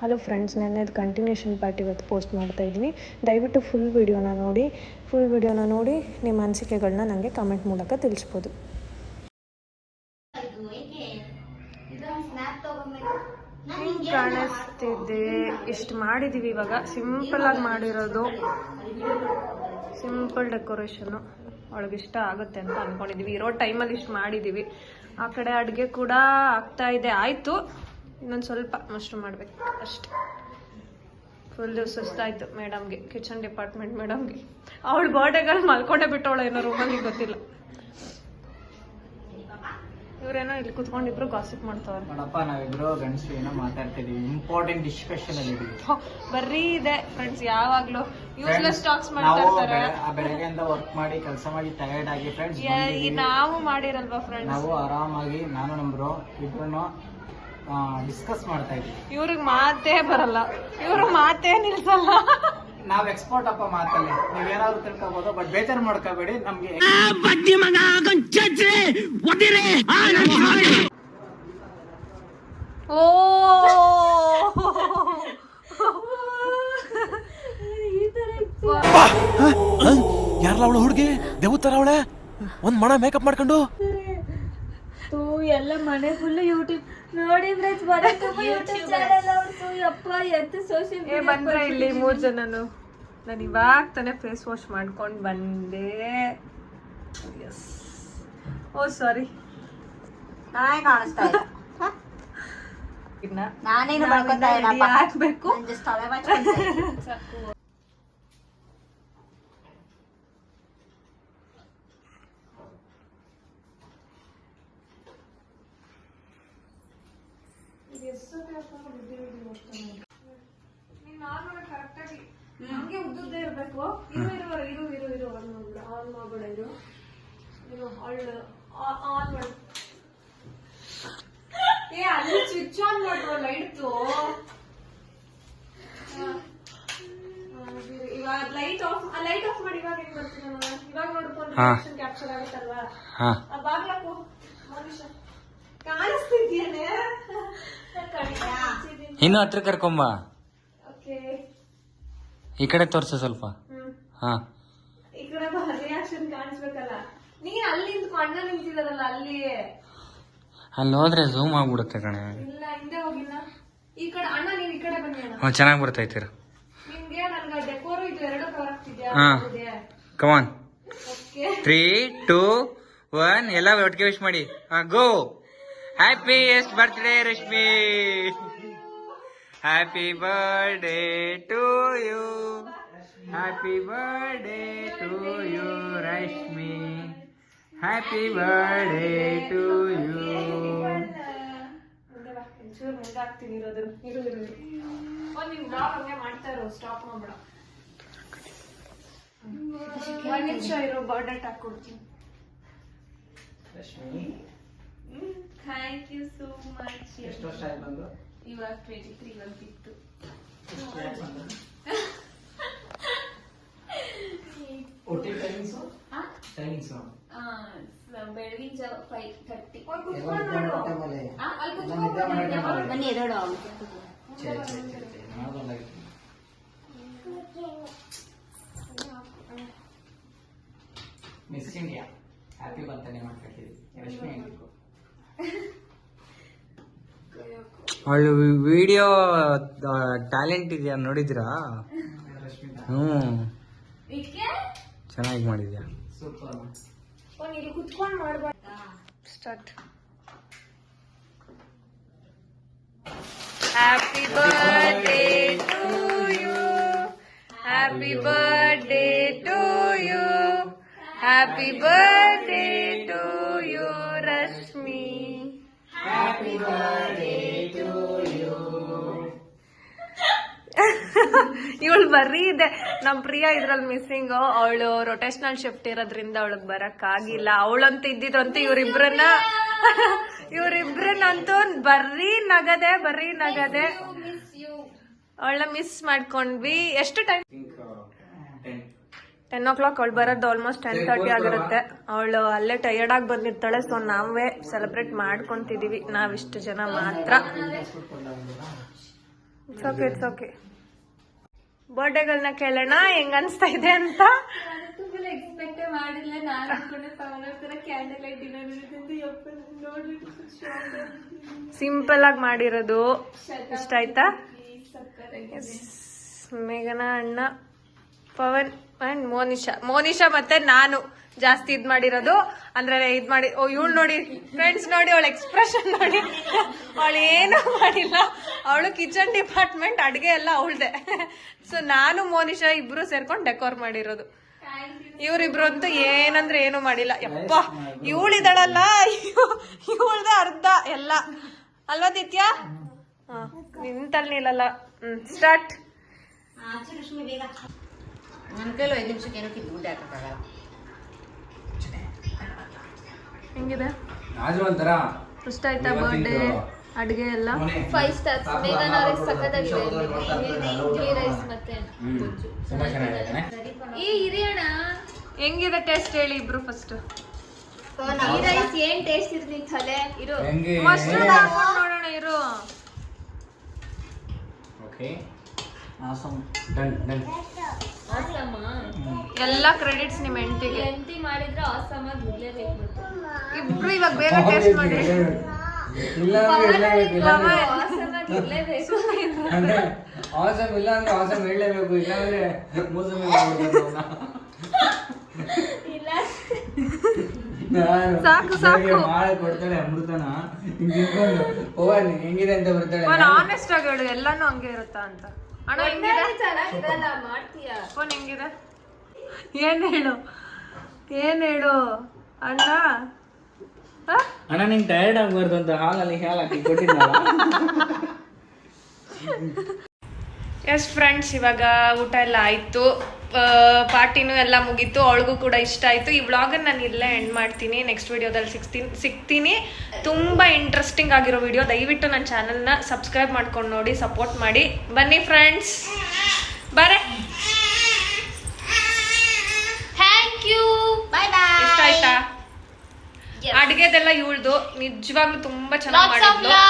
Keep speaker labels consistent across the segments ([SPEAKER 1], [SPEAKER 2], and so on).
[SPEAKER 1] Hello friends ನೆನ್ನೆದು continuation part ಇವತ್ತು post ಮಾಡ್ತಾ ಇದ್ದೀನಿ ದಯವಿಟ್ಟು ಫುಲ್ ವಿಡಿಯೋನ ನೋಡಿ ಫುಲ್ ವಿಡಿಯೋನ ನೋಡಿ ನಿಮ್ಮ ಅನಿಸಿಕೆಗಳನ್ನ ನನಗೆ ಕಮೆಂಟ್ ಮೂಲಕ ತಿಳಿಸ್ಬೋದು. ಕಾಣಿಸ್ತಿದೆ. ಇಷ್ಟು ಮಾಡಿದೀವಿ ಇವಾಗ. ಸಿಂಪಲ್ ಆಗಿ ಮಾಡಿರೋದು. ಸಿಂಪಲ್ ಡೆಕೋರೇಷನು ಒಳಗೆ ಇಷ್ಟ ಆಗುತ್ತೆ ಅಂತ ಅನ್ಕೊಂಡಿದೀವಿ. ಇರೋ ಟೈಮಲ್ಲಿ ಇಷ್ಟು ಮಾಡಿದೀವಿ. ಆ ಕಡೆ ಅಡುಗೆ ಕೂಡ ಆಗ್ತಾ ಇದೆ. ಆಯಿತು. ಇನ್ನೊಂದು ಸ್ವಲ್ಪ ಮಶ್ರೂಮ್ ಮಾಡ್ಬೇಕು ಅಷ್ಟೆ. ಫುಲ್ ಸುಸ್ತಾಯ್ತು ಮೇಡಮ್ಗೆ ಕಿಚನ್ ಡಿಪಾರ್ಟ್ಮೆಂಟ್ ಮೇಡಮ್ಗೆ ಅವಳು ಬರ್ಡೇಗಳು ಮಲ್ಕೊಂಡೇ ಬಿಟ್ಟವಳು ಏನೋ ರೂಮಲ್ಲಿ ಗೊತ್ತಿಲ್ಲ. ಇವ್ರೇನೋ ಇಲ್ಲಿ ಕುತ್ಕೊಂಡಿಬ್ರು ಗಾಸಿಪ್ ಮಾಡ್ತಾವ್ರೆ.
[SPEAKER 2] ನೋಡಪ್ಪ ನಾವಿಬ್ರು ಗಂಡಸರು ಏನೋ ಮಾತಾಡ್ತಿದೀವಿ. ಇಂಪಾರ್ಟೆಂಟ್ ಡಿಸ್ಕಷನ್ ಅಲ್ಲಿ ಇದೀವಿ.
[SPEAKER 1] ಹೋ, ಇದೆ ಫ್ರೆಂಡ್ಸ್ ಯಾವಾಗ್ಲೂ. ಯೂಸ್ಲೆಸ್ ಟಾಕ್ಸ್ ಮಾಡ್ತಾ ಇರ್ತಾರೆ
[SPEAKER 2] ಬೆಳಗ್ಗೆಯಿಂದ ವರ್ಕ್ ಮಾಡಿ ಕೆಲಸ ಮಾಡಿ ಟಯರ್ಡ್ ಆಗಿ ಫ್ರೆಂಡ್ಸ್
[SPEAKER 1] ನಾವು ಮಾಡಿರಲ್ವಾ ಫ್ರೆಂಡ್ಸ್
[SPEAKER 2] ನಾವು ಆರಾಮಾಗಿ ನಾನು ನಮ್ರು ಇಬ್ರು ಡಿಸ್ಕಸ್ ಮಾಡ್ತಾ ಇದ್ವಿ.
[SPEAKER 1] ಇವ್ರಿಗೆ ಮಾತೇ ಬರಲ್ಲ. ಇವ್ರ ಮಾತೇ ನಿಲ್ಸಲ್ಲ.
[SPEAKER 2] ನಾವ್ ಎಕ್ಸ್ಪರ್ಟ್ ಅಪ್ಪ ಮಾತಲ್ಲಿ. ನೀವೇನಾದ್ರು ತಿಳ್ಕೊಬೋದು ಬಟ್ ಬೇಜಾರು ಮಾಡ್ಕೋಬೇಡಿ ನಮ್ಗೆ
[SPEAKER 1] ಓ.
[SPEAKER 3] ಯಾರಲ್ಲ ಅವಳು ಹುಡುಗಿ? ದೇವತರ ಅವಳೆ? ಒಂದ್ ಮಣ ಮೇಕಪ್ ಮಾಡ್ಕೊಂಡು?
[SPEAKER 4] ಎಲ್ಲ ಮನೆ ಫುಲ್ ಯೂಟ್ಯೂಬ್ ನೋಡಿ ಫ್ರೆಂಡ್ಸ್ ಮನೆ ತುಂಬ ಯೂಟ್ಯೂಬ್ ಚಾನೆಲ್ ಅವ್ರದ್ದು ಯಪ್ಪ ಎಂತ ಸೋಷಿಯಲ್
[SPEAKER 1] ಏ ಬಂದ್ರೆ ಇಲ್ಲಿ ಮೂರು ಜನನು. ನಾನು ಇವಾಗ ತಾನೇ ಫೇಸ್ ವಾಶ್ ಮಾಡ್ಕೊಂಡು ಬಂದೆ. ಎಸ್ ಓ ಸಾರಿ
[SPEAKER 4] ನಾನೇ ಕಾಣಿಸ್ತಾ ಇಲ್ಲ.
[SPEAKER 1] ಇನ್ನ
[SPEAKER 4] ನಾನೇನು ಮಾಡ್ಕೊತಾ ಇಲ್ಲ
[SPEAKER 1] ಹಾಕ್ಬೇಕು
[SPEAKER 4] ಜಸ್ಟ್ ತಲೆ
[SPEAKER 1] ಹಂಗೆ ಉದ್ದುದ್ದೇ ಇರ್ಬೇಕು. ಇರು ಇರು ಇರು ಇರು ಇರು ಆನ್ ಮಾಡ್ಬಿಡ ಆನ್ ಮಾಡ್ಬಿಡ ಇರು. ಇರು ಆಲ್ ಆನ್ ಮಾಡು ಏ ಅಲ್ಲಿ ಸ್ವಿಚ್ ಆನ್ ಮಾಡ್ರು ಲೈಟ್ದು ಇವಾಗ ಲೈಟ್ ಆಫ್ ಲೈಟ್ ಆಫ್ ಮಾಡಿ ಇವಾಗ ಹೆಂಗ್ ಬರ್ತೀನಿ ಇವಾಗ ನೋಡ್ಕೊಂಡು ಕ್ಯಾಪ್ಚರ್ ಆಗುತ್ತಲ್ವಾ?
[SPEAKER 5] ಇನ್ನು ಹತ್ರ ಕರ್ಕೊಂಬ. ಈ ಕಡೆ ತೋರ್ಸು ಸ್ವಲ್ಪ. ಹಾ.
[SPEAKER 1] ಈ ಕಡೆ ರಿಯಾಕ್ಷನ್ ಕಾಣಿಸ್ಬೇಕಲ್ಲ. ನೀನ್ ಅಲ್ಲಿ ನಿಂತಿದಾರಲ್ಲ ಅಲ್ಲಿ.
[SPEAKER 5] ಅಲ್ಲಿ ಹೋದ್ರೆ ಝೂಮ್ ಆಗ್ಬಿಡುತ್ತೆ ಕಣೆ.
[SPEAKER 1] ಇಲ್ಲ ಹಿಂದೆ ಹೋಗಿಲ್ಲ ಈ ಕಡೆ ಅಣ್ಣ ನೀನ್ ಈ ಕಡೆ ಬನ್ನಿ ಅಣ್ಣ.
[SPEAKER 5] ಹ್ಞೂ ಚೆನ್ನಾಗಿ ಬರ್ತೈತಿರ
[SPEAKER 1] ನಿಮ್ಗೆ ನನ್ಗೆ ಡೆಕೋರ್ ಇದು ಎರಡು ಕವರ್ ಆಗ್ತಿದ್ಯಾ
[SPEAKER 5] ಹಾ. ಕಮಾನ್ ತ್ರೀ ಟೂ ಒನ್ ಎಲ್ಲ ಒಟ್ಟಿಗೆ ವಿಶ್ ಮಾಡಿ. ಹಾ go happiest birthday Rashmi happy birthday to you happy birthday to you Rashmi happy birthday to you
[SPEAKER 1] ಮುಂದೆ ಬಾ ಒಂಚೂರು ಮುಂದೆ ಹಾಕ್ತೀನಿ ಇರೋದು ಇರು ಇರು ಇರು ಒಂದ್ ನಿಮ್ ಮಾಡ್ತಾ ಇರೋ ಸ್ಟಾಪ್ ಮಾಡ್ಬೇಡ ಒಂದ್ ನಿಮಿಷ ಇರೋ ಬರ್ಡೇ ಟಾಕ್ ಕೊಡ್ತೀನಿ
[SPEAKER 2] Rashmi
[SPEAKER 1] thank you so much
[SPEAKER 2] ಎಷ್ಟು ವರ್ಷ ಆಯ್ತು ಬಂದು?
[SPEAKER 1] ಇವಾಗ ಟ್ವೆಂಟಿ ತ್ರೀ ಬಂದಿತ್ತು
[SPEAKER 2] ಎಷ್ಟು ಯಾಕೆ ಬಂದು ಒಟ್ಟಿ ಟೈಮಿಂಗ್ಸು ಟೈಮಿಂಗ್ಸು
[SPEAKER 4] ಬೆಳಗಿನ ಜಾವ ಫೈವ್ ಥರ್ಟಿ
[SPEAKER 1] ಅಲ್ಲಿ ಕುತ್ಕೊಂಡು
[SPEAKER 4] ಬನ್ನಿ ಎದೋಡು
[SPEAKER 2] ಮಿಸ್ ಇಂಡಿಯಾ ಹ್ಯಾಪಿ ಬರ್ತಾನೆ ಮಾಡ್ಕೊಳ್ತೀವಿ ರಶ್ಮಿ ಹೇಳ್ಬೇಕು.
[SPEAKER 5] ಅವಳು ವಿಡಿಯೋ ಟ್ಯಾಲೆಂಟ್ ಇದೆಯಾ ನೋಡಿದ್ರಾ ಹ್ಞೂ. ಚೆನ್ನಾಗಿ ಮಾಡಿದ್ಯಾ?
[SPEAKER 2] ಸೂಪರ್.
[SPEAKER 1] ಒಂದ್ ಇಲ್ಲಿ ಕುತ್ಕೊಂಡು ಮಾಡ್ಬಾರ್ದು. Start happy birthday to you happy birthday to you happy birthday ಬರ್ರಿ ಇದೆ. ನಮ್ ಪ್ರಿಯಾ ಇದ್ರಲ್ಲಿ ಮಿಸ್ಸಿಂಗ್ ಅವಳು ರೊಟೇಷನಲ್ ಶಿಫ್ಟ್ ಇರೋದ್ರಿಂದ ಅವಳಗ್ ಬರಕ್ ಆಗಿಲ್ಲ. ಅವಳಂತ ಇದ್ದಿದ್ರಂತ ಇವ್ರಿಬ್ರನ್ನ ಇವ್ರಿಬ್ರನ್ನಂತೂ ಬರ್ರಿ ನಗದೆ ಬರ್ರಿ ನಗದೆ. ಅವಳ ಮಿಸ್ ಮಾಡ್ಕೊಂಡ್ವಿ. ಎಷ್ಟು ಟೈಮ್
[SPEAKER 2] ಟೆನ್
[SPEAKER 1] ಓ ಕ್ಲಾಕ್ ಅವಳು ಬರೋದು ಆಲ್ಮೋಸ್ಟ್ ಟೆನ್ ತರ್ಟಿ ಆಗಿರುತ್ತೆ. ಅವಳು ಅಲ್ಲೇ ಟಯರ್ಡ್ ಆಗಿ ಬಂದಿರ್ತಾಳೆ ಸೊ ನಾವೇ ಸೆಲೆಬ್ರೇಟ್ ಮಾಡ್ಕೊಂತಿದೀವಿ. ನಾವಿಷ್ಟು ಜನ ಮಾತ್ರ. ಇಟ್ಸ್ ಓಕೆ ಇಟ್ಸ್ ಓಕೆ ಬರ್ಡೇಗಳನ್ನ ಕೇಳೋಣ ಹೆಂಗ ಅನ್ಸ್ತಾ ಇದೆ ಅಂತ?
[SPEAKER 4] ಎಕ್ಸ್ಪೆಕ್ಟ್ ಮಾಡಿಲ್ಲ. ನಾನು ಕ್ಯಾಂಡಲ್ ಲೈಟ್ ಡಿನ್ನರ್
[SPEAKER 1] ಸಿಂಪಲ್ ಆಗಿ ಮಾಡಿರೋದು. ಇಷ್ಟ ಆಯ್ತಾ? ಮೇಘನ ಅಣ್ಣ ಪವನ್ ಅಂಡ್ ಮೋನಿಶಾ ಮೋನಿಶಾ ಮತ್ತೆ ನಾನು. ಜಾಸ್ತಿ ಇದ್ ಮಾಡಿರೋದು. ಅಂದ್ರೆ ಇದ್ ಮಾಡಿ ಓ ಇವಳು ನೋಡಿ ಫ್ರೆಂಡ್ಸ್ ನೋಡಿ ಅವಳ ಎಕ್ಸ್ಪ್ರೆಷನ್ ನೋಡಿ. ಅವಳು ಏನು ಮಾಡಿಲ್ಲ. ಅವಳು ಕಿಚನ್ ಡಿಪಾರ್ಟ್ಮೆಂಟ್ ಅಡ್ಗೆ ಎಲ್ಲ ಅವಳ್ದೆ. ಸೊ ನಾನು ಮೋನಿಶಾ ಇಬ್ರು ಸೇರ್ಕೊಂಡು ಡೆಕೋರ್ ಮಾಡಿರೋದು. ಇವ್ರಿಬ್ರು ಅಂತೂ ಏನಂದ್ರೆ ಏನು ಮಾಡಿಲ್ಲ. ಯಪ್ಪ ಇವಳಿದಳಲ್ಲ ಇವಳ್ದ ಅರ್ಧ ಎಲ್ಲ. ಅಲ್ವಾ ದಿತ್ಯ? ನಿಂತಲ್ ನಿಂತಲ್ಲಿ ನಿಲ್ಲಲ್ಲ. ಹ್ಮ್ ಸ್ಟಾರ್ಟ್
[SPEAKER 6] ನನ್ನ ಕೈಲೂ ಐದು ನಿಮಿಷಕ್ಕೆ ಏನೋ ಕಿತ್ತು ಗುಡ್ಡೆ ಹಾಕಕ್ಕಾಗಲ್ಲ.
[SPEAKER 1] ಹೆಂಗಿದೆ?
[SPEAKER 2] ಆದ್ರೂ ಒಂಥರ
[SPEAKER 1] ಇಷ್ಟ ಆಯ್ತಾ ಬರ್ಡೇ ಅಡುಗೆ ಎಲ್ಲ?
[SPEAKER 4] ಫೈವ್ ಸ್ಟಾರ್ಸ್ ಮೇಘನ ಅವ್ರಿಗೆ ಸಖತ್ತಾಗಿದೆ. ಇಡ್ಲಿ ರೈಸ್ ಮತ್ತೆ ಈ ಹಿರಿಯಣ್ಣ.
[SPEAKER 1] ಹೆಂಗಿದೆ ಟೇಸ್ಟ್ ಹೇಳಿ ಇಬ್ರು ಫಸ್ಟ್
[SPEAKER 4] ಈ ರೈಸ್ ಏನ್ ಟೇಸ್ಟ್ ಇರ್ಲಿ ತಲೆ? ಇರು.
[SPEAKER 1] ಹಾಕೊಂಡು ನೋಡೋಣ ಇರು.
[SPEAKER 5] ಓಕೆ
[SPEAKER 2] ಡನ್ ಡನ್
[SPEAKER 4] ಆಸಮ
[SPEAKER 1] ಎಲ್ಲ ಕ್ರೆಡಿಟ್ಸ್ ನಿಮ್ಮ ಹೆಂಡತಿಗೆ.
[SPEAKER 4] ಹೆಂಡತಿ ಮಾಡಿದ್ರೆ ಆಸಮ ಮತ್ತೆ.
[SPEAKER 1] ಇಬ್ರು ಇವಾಗ ಬೇಗ ಟೇಸ್ಟ್ ಮಾಡಿ.
[SPEAKER 2] ಇಲ್ಲ ಅಂದ್ರೆ ಆಸಮ್ ಇಲ್ಲ ಅಂದ್ರೆ ಆಸಮ್ ಹೇಳಲೇಬೇಕು ಇಲ್ಲ ಅಂದ್ರೆ ಮೋಸಮಿ ಮಾಡ್ಬಿಡ್ತಾರೆ
[SPEAKER 4] ಇಲ್ಲ
[SPEAKER 1] ಸಾಕು, ಸಾಕು.
[SPEAKER 2] ಕೊಡ್ತಾಳೆ ಅಮೃತನ. ಹಿಂಗ್ ತಿನ್ಕೊಂಡು ಪವನ್ ಹೆಂಗಿದೆ ಅಂತ ಬರ್ತಾಳೆ.
[SPEAKER 1] ಆನೆಸ್ಟ್ ಆಗಿ ಹೇಳು ಎಲ್ಲಾನು ಹಂಗೆ ಇರುತ್ತಾ ಅಂತ. ಅಣ್ಣ ಹೆಂಗಿದೆ?
[SPEAKER 4] ಚೆನ್ನಾಗಿರಲ್ಲ ಮಾಡ್ತೀಯ?
[SPEAKER 1] ಫೋನ್ ಹೆಂಗಿದೆ? ಏನ್ ಹೇಳು? ಏನ್ ಹೇಳು? ಅಣ್ಣ?
[SPEAKER 2] ಅಣ್ಣ ನಿಂಗೆ ಟೈರ್ಡ್ ಆಗ್ಬಾರ್ದು ಅಂತ ಹಾಲಲ್ಲಿ ಹಾಲು ಹಾಕಿ ಕೊಟ್ಟಿದ್ದಲ್ಲ
[SPEAKER 1] ಎಸ್ ಫ್ರೆಂಡ್ಸ್ ಇವಾಗ ಊಟ ಎಲ್ಲ ಆಯಿತು. ಪಾರ್ಟಿನೂ ಎಲ್ಲ ಮುಗೀತು. ಅವಳಿಗೂ ಕೂಡ ಇಷ್ಟ ಆಯಿತು. ಈ ವ್ಲಾಗನ್ನು ನಾನು ಇಲ್ಲೇ ಎಂಡ್ ಮಾಡ್ತೀನಿ. ನೆಕ್ಸ್ಟ್ ವಿಡಿಯೋದಲ್ಲಿ ಸಿಕ್ತೀನಿ ಸಿಗ್ತೀನಿ. ತುಂಬ ಇಂಟ್ರೆಸ್ಟಿಂಗ್ ಆಗಿರೋ ವಿಡಿಯೋ ದಯವಿಟ್ಟು ನನ್ನ ಚಾನಲ್ನ ಸಬ್ಸ್ಕ್ರೈಬ್ ಮಾಡ್ಕೊಂಡು ನೋಡಿ ಸಪೋರ್ಟ್ ಮಾಡಿ. ಬನ್ನಿ ಫ್ರೆಂಡ್ಸ್ ಬರ.
[SPEAKER 4] ಥ್ಯಾಂಕ್ ಯು ಬಾಯ್ ಬಾಯ್
[SPEAKER 1] ಇಷ್ಟ ಆಯ್ತಾ? ಅಡುಗೆದೆಲ್ಲ ಇವಳ್ದು. ನಿಜವಾಗ್ಲೂ ತುಂಬ ಚೆನ್ನಾಗಿ ಮಾಡಿದ್ಲು.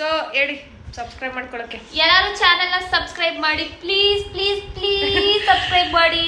[SPEAKER 1] ಸೊ ಹೇಳಿ. ಸಬ್ಸ್ಕ್ರೈಬ್ ಮಾಡ್ಕೊಳಕ್ಕೆ.
[SPEAKER 4] ಎಲ್ಲರೂ ಚಾನೆಲ್ನ ಸಬ್ಸ್ಕ್ರೈಬ್ ಮಾಡಿ. ಪ್ಲೀಸ್ ಪ್ಲೀಸ್ ಪ್ಲೀಸ್ ಸಬ್ಸ್ಕ್ರೈಬ್ ಮಾಡಿ.